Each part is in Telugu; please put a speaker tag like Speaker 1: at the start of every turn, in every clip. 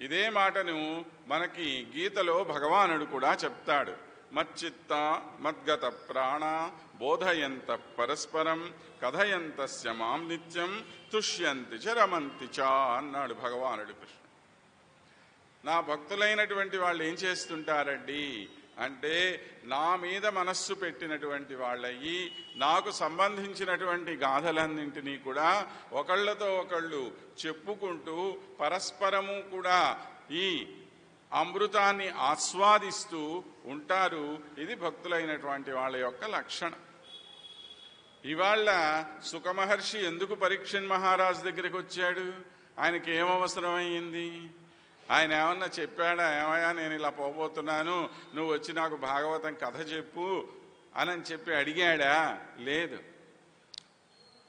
Speaker 1: ఇదే మాటను మనకి గీతలో భగవానుడు కూడా చెప్తాడు. మచ్చిత్త మద్గత ప్రాణ బోధయంత పరస్పరం కథయంతస్య మాం నిత్యం తుష్యంతి చ రమంతి చ అన్నాడు భగవానుడు కృష్ణ. నా భక్తులైనటువంటి వాళ్ళు ఏం చేస్తుంటారండి? అంటే నా మీద మనస్సు పెట్టినటువంటి వాళ్ళయి నాకు సంబంధించినటువంటి గాథలన్నింటినీ కూడా ఒకళ్ళతో ఒకళ్ళు చెప్పుకుంటూ పరస్పరము కూడా ఈ అమృతాన్ని ఆస్వాదిస్తూ ఉంటారు. ఇది భక్తులైనటువంటి వాళ్ళ యొక్క లక్షణం. ఇవాళ సుఖమహర్షి ఎందుకు పరీక్షన్ మహారాజు దగ్గరికి వచ్చాడు ఆయనకి ఏం అవసరమైంది ఆయన ఏమన్నా చెప్పాడా? ఏమయ్యా నేను ఇలా పోబోతున్నాను నువ్వు వచ్చి నాకు భాగవతం కథ చెప్పు అని చెప్పి అడిగాడా? లేదు.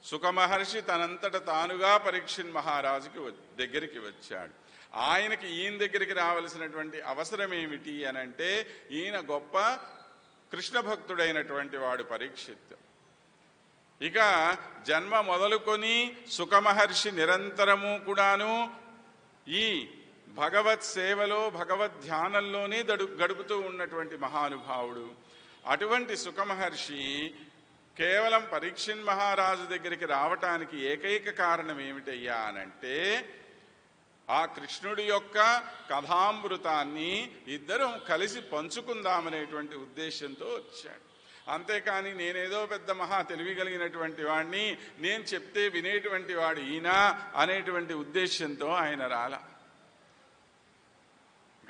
Speaker 1: సుఖమహర్షి తనంతట తానుగా పరీక్షన్ మహారాజుకి వ- దగ్గరికి వచ్చాడు. ఆయనకి ఈయన దగ్గరికి రావలసినటువంటి అవసరం ఏమిటి అని అంటే ఈయన గొప్ప కృష్ణ భక్తుడైనటువంటి వాడు పరీక్షిత్. ఇక జన్మ మొదలుకొని సుఖమహర్షి నిరంతరము కూడాను ఈ భగవత్ సేవలో భగవద్ ధ్యానంలోనే దడు గడుపుతూ ఉన్నటువంటి మహానుభావుడు. అటువంటి సుఖమహర్షి కేవలం పరీక్షన్ మహారాజు దగ్గరికి రావటానికి ఏకైక కారణం ఏమిటయ్యా అనంటే ఆ కృష్ణుడి యొక్క కథామృతాన్ని ఇద్దరం కలిసి పంచుకుందామనేటువంటి ఉద్దేశంతో వచ్చాడు. అంతేకాని నేనేదో పెద్ద మహా తెలివి కలిగినటువంటి వాడిని నేను చెప్తే వినేటువంటి వాడు ఈయన అనేటువంటి ఉద్దేశంతో ఆయన రాల.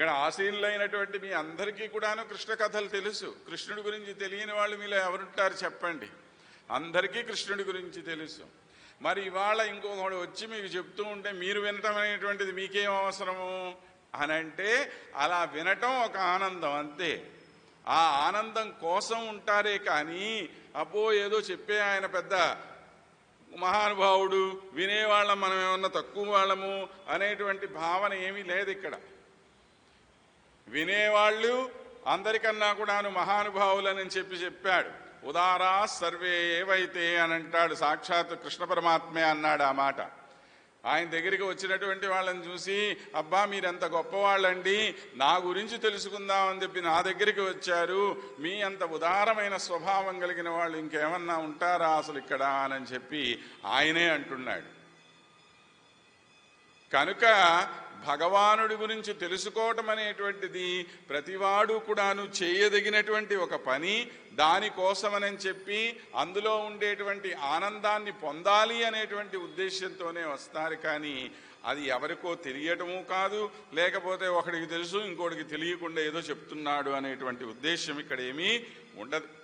Speaker 1: ఇక్కడ ఆసీనులైనటువంటి మీ అందరికీ కూడాను కృష్ణ కథలు తెలుసు. కృష్ణుడి గురించి తెలియని వాళ్ళు మీలో ఎవరుంటారు చెప్పండి. అందరికీ కృష్ణుడి గురించి తెలుసు. మరి ఇవాళ ఇంకొకడు వచ్చి మీకు చెప్తూ ఉంటే మీరు వినటం అనేటువంటిది మీకేం అవసరము? అని అంటే అలా వినటం ఒక ఆనందం అంతే. ఆ ఆనందం కోసం ఉంటారే కానీ అబ్బో ఏదో చెప్పే ఆయన పెద్ద మహానుభావుడు వినేవాళ్ళం మనం ఏమన్నా తక్కువ వాళ్ళము అనేటువంటి భావన ఏమీ లేదు ఇక్కడ వినేవాళ్ళు అందరికన్నా కూడాను మహానుభావులని చెప్పి చెప్పాడు. ఉదారా సర్వే ఏవైతే అని అంటాడు. సాక్షాత్ కృష్ణ పరమాత్మే అన్నాడు ఆ మాట. ఆయన దగ్గరికి వచ్చినటువంటి వాళ్ళని చూసి అబ్బా మీరెంత గొప్పవాళ్ళండి. నా గురించి తెలుసుకుందామని చెప్పి నా దగ్గరికి వచ్చారు. మీ అంత ఉదారమైన స్వభావం కలిగిన వాళ్ళు ఇంకేమన్నా ఉంటారా అసలు ఇక్కడ అని చెప్పి ఆయనే అంటున్నాడు. కనుక భగవానుడి గురించి తెలుసుకోవటం అనేటువంటిది ప్రతివాడు కూడాను చేయదగినటువంటి ఒక పని. దానికోసమని చెప్పి అందులో ఉండేటువంటి ఆనందాన్ని పొందాలి అనేటువంటి ఉద్దేశంతోనే వస్తారు. కానీ అది ఎవరికో తెలియటము కాదు. లేకపోతే ఒకడికి తెలుసు ఇంకోటికి తెలియకుండా ఏదో చెప్తున్నాడు అనేటువంటి ఉద్దేశం ఇక్కడ ఏమీ ఉండదు.